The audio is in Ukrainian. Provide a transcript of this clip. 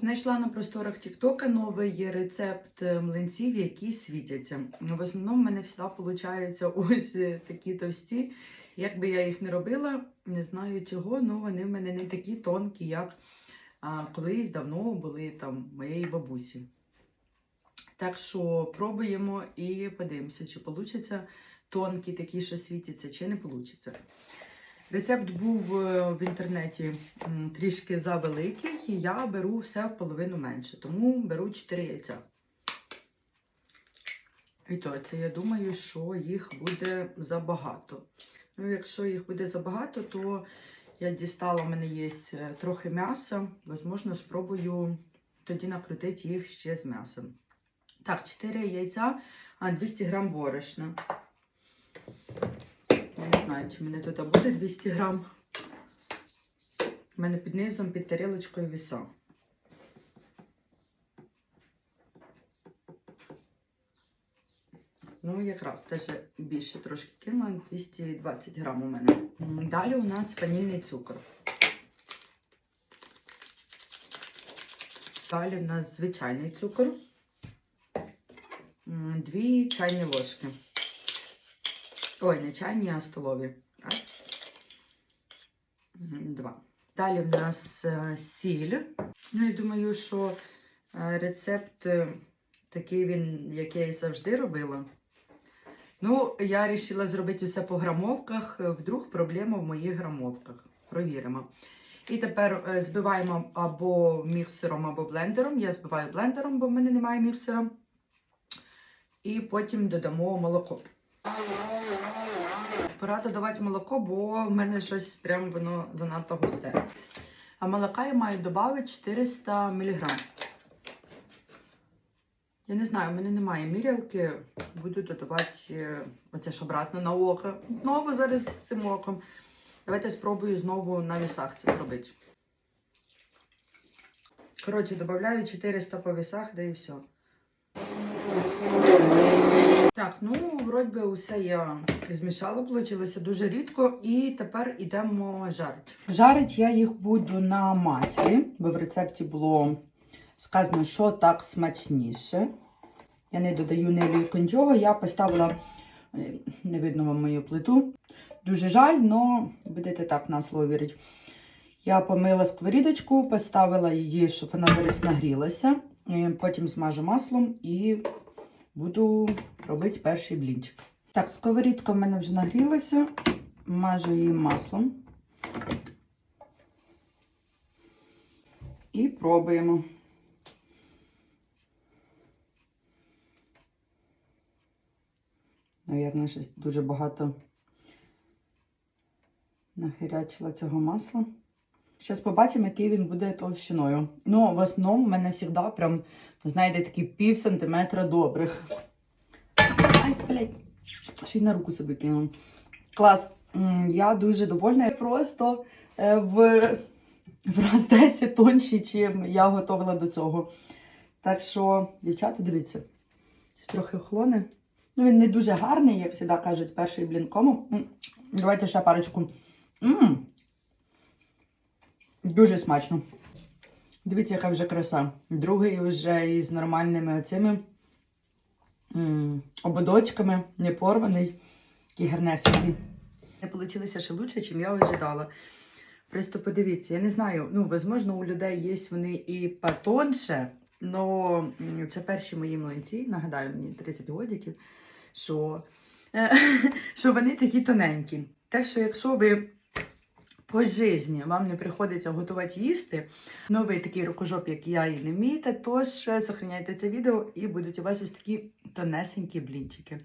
Знайшла на просторах Тіктока новий рецепт е, млинців, які світяться. В основному в мене завжди виходить ось е, такі товсті. Як би я їх не робила, не знаю чого, але вони в мене не такі тонкі, як колись давно були там моєї бабусі. Так що пробуємо і подивимося, чи вийде тонкі такі, що світяться, чи не вийде. Рецепт був е, в інтернеті трішки завеликий, і я беру все в половину менше, тому беру 4 яйця. І то це я думаю, що їх буде забагато. Ну, якщо їх буде забагато, то я дістала, в мене є е, трохи м'яса. Можливо, спробую тоді накрутити їх ще з м'ясом. Так, 4 яйця, а 200 грам борошна. Знаю, чи мене тут буде 200 грам. У мене під низом, під тарілочкою віса. Ну, якраз теж більше трошки кинула, 220 грам у мене. Далі у нас ванільний цукор. Далі у нас звичайний цукор. Дві чайні ложки. Ой, не чайні, а столові. Раз. Два. Далі в нас е, сіль. Ну, я думаю, що е, рецепт е, такий він, який я і завжди робила. Ну, я вирішила зробити усе по грамовках. Вдруг проблема в моїх грамовках. Провіримо. І тепер збиваємо або міксером, або блендером. Я збиваю блендером, бо в мене немає міксера. І потім додамо молоко. Пора додавати молоко, бо в мене щось прям воно занадто густе. А молока я маю додати 400 мг. Я не знаю, в мене немає мірялки. Буду додавати е, оце ж обратно на око. Знову зараз з цим оком. Давайте спробую знову на вісах це зробити. Коротше, додаю 400 по вісах, да і все. Так, ну, вроді усе я змішала, вийшло дуже рідко. І тепер йдемо жарити. Жарить я їх буду на маслі, бо в рецепті було сказано, що так смачніше. Я не додаю не олійку, нічого. Я поставила, е, не видно вам мою плиту. Дуже жаль, але будете так на слово вірити. Я помила сковорідочку, поставила її, щоб вона зараз нагрілася. Е, Потім змажу маслом і буду робити перший блінчик. Так, сковорідка в мене вже нагрілася, мажу її маслом. І пробуємо. Навірно, щось дуже багато нахирячила цього масла. Зараз побачимо, який він буде товщиною. Ну, в основному в мене завжди прям, знаєте, такі пів сантиметра добрих. Ай, блядь, ще й на руку собі кинув. Клас. Я дуже довольна. Просто е, в, в раз 10 тонші, чим я готувала до цього. Так що, дівчата, дивіться, трохи охолоне. Ну, він не дуже гарний, як завжди кажуть, перший блін кому. Давайте ще парочку. М, Дуже смачно. Дивіться, яка вже краса. Другий вже із нормальними оцими ободочками, не порваний, такий гарнесенький. Не вийшло ще лучше, ніж я ожидала. Просто подивіться, я не знаю, ну, можливо, у людей є вони і потонше, але це перші мої млинці, нагадаю, мені 30 годиків, що, е, що вони такі тоненькі. Так що, якщо ви по житті вам не приходиться готувати їсти, Новий такий рукожоп, як я, і не вмієте, тож е, сохраняйте це відео і будуть у вас ось такі тонесенькі блінчики.